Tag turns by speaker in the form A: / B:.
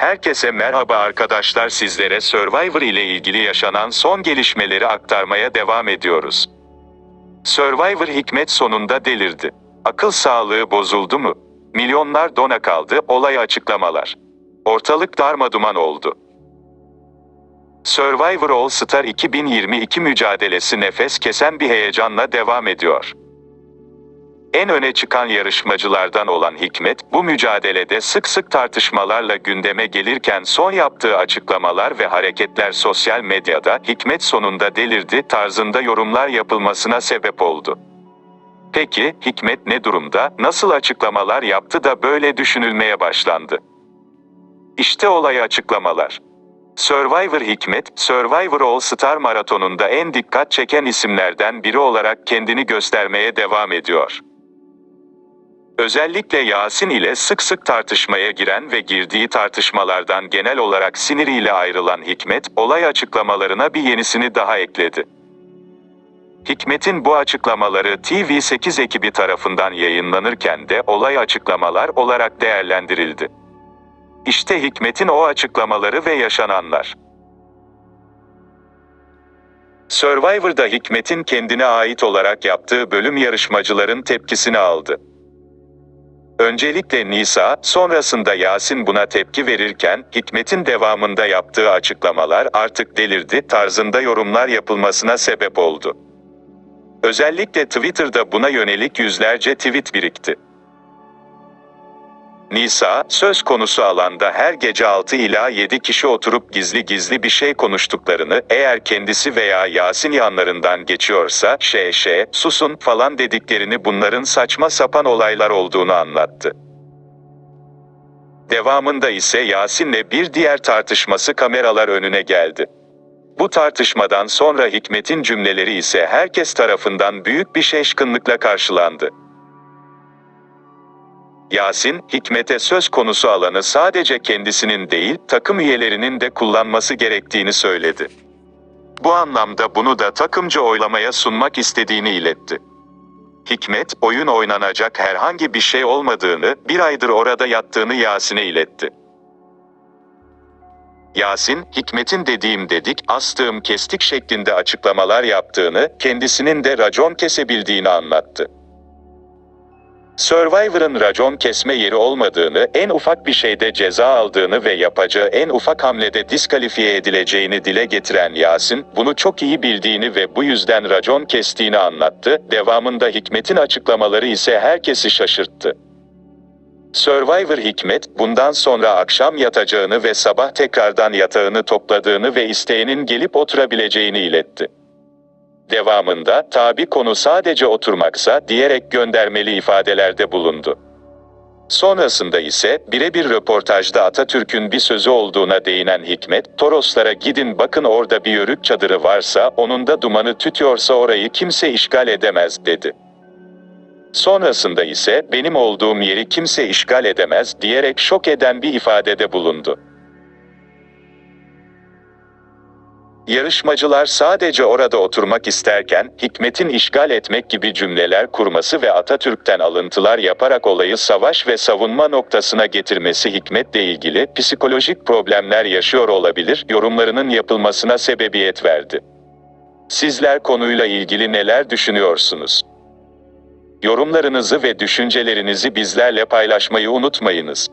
A: Herkese merhaba arkadaşlar sizlere Survivor ile ilgili yaşanan son gelişmeleri aktarmaya devam ediyoruz. Survivor Hikmet sonunda delirdi. Akıl sağlığı bozuldu mu? Milyonlar dona kaldı, olay açıklamalar. Ortalık darmaduman oldu. Survivor All Star 2022 mücadelesi nefes kesen bir heyecanla devam ediyor. En öne çıkan yarışmacılardan olan Hikmet, bu mücadelede sık sık tartışmalarla gündeme gelirken son yaptığı açıklamalar ve hareketler sosyal medyada Hikmet sonunda delirdi tarzında yorumlar yapılmasına sebep oldu. Peki, Hikmet ne durumda, nasıl açıklamalar yaptı da böyle düşünülmeye başlandı? İşte olay açıklamalar. Survivor Hikmet, Survivor All Star maratonunda en dikkat çeken isimlerden biri olarak kendini göstermeye devam ediyor. Özellikle Yasin ile sık sık tartışmaya giren ve girdiği tartışmalardan genel olarak siniriyle ayrılan Hikmet, olay açıklamalarına bir yenisini daha ekledi. Hikmet'in bu açıklamaları TV8 ekibi tarafından yayınlanırken de olay açıklamalar olarak değerlendirildi. İşte Hikmet'in o açıklamaları ve yaşananlar. Survivor'da Hikmet'in kendine ait olarak yaptığı bölüm yarışmacıların tepkisini aldı. Öncelikle Nisa, sonrasında Yasin buna tepki verirken, Hikmet'in devamında yaptığı açıklamalar artık delirdi tarzında yorumlar yapılmasına sebep oldu. Özellikle Twitter'da buna yönelik yüzlerce tweet birikti. Nisa, söz konusu alanda her gece 6 ila 7 kişi oturup gizli gizli bir şey konuştuklarını, eğer kendisi veya Yasin yanlarından geçiyorsa, şey şey, susun falan dediklerini bunların saçma sapan olaylar olduğunu anlattı. Devamında ise Yasin'le bir diğer tartışması kameralar önüne geldi. Bu tartışmadan sonra Hikmet'in cümleleri ise herkes tarafından büyük bir şaşkınlıkla karşılandı. Yasin, Hikmet'e söz konusu alanı sadece kendisinin değil, takım üyelerinin de kullanması gerektiğini söyledi. Bu anlamda bunu da takımcı oylamaya sunmak istediğini iletti. Hikmet, oyun oynanacak herhangi bir şey olmadığını, bir aydır orada yattığını Yasin'e iletti. Yasin, Hikmet'in dediğim dedik, astığım kestik şeklinde açıklamalar yaptığını, kendisinin de racon kesebildiğini anlattı. Survivor'ın racon kesme yeri olmadığını, en ufak bir şeyde ceza aldığını ve yapacağı en ufak hamlede diskalifiye edileceğini dile getiren Yasin, bunu çok iyi bildiğini ve bu yüzden racon kestiğini anlattı, devamında Hikmet'in açıklamaları ise herkesi şaşırttı. Survivor Hikmet, bundan sonra akşam yatacağını ve sabah tekrardan yatağını topladığını ve isteğinin gelip oturabileceğini iletti. Devamında, tabi konu sadece oturmaksa, diyerek göndermeli ifadelerde bulundu. Sonrasında ise, birebir röportajda Atatürk'ün bir sözü olduğuna değinen Hikmet, Toroslara gidin bakın orada bir yörük çadırı varsa, onun da dumanı tütüyorsa orayı kimse işgal edemez, dedi. Sonrasında ise, benim olduğum yeri kimse işgal edemez, diyerek şok eden bir ifadede bulundu. Yarışmacılar sadece orada oturmak isterken, Hikmet'in işgal etmek gibi cümleler kurması ve Atatürk'ten alıntılar yaparak olayı savaş ve savunma noktasına getirmesi Hikmet'le ilgili psikolojik problemler yaşıyor olabilir, yorumlarının yapılmasına sebebiyet verdi. Sizler konuyla ilgili neler düşünüyorsunuz? Yorumlarınızı ve düşüncelerinizi bizlerle paylaşmayı unutmayınız.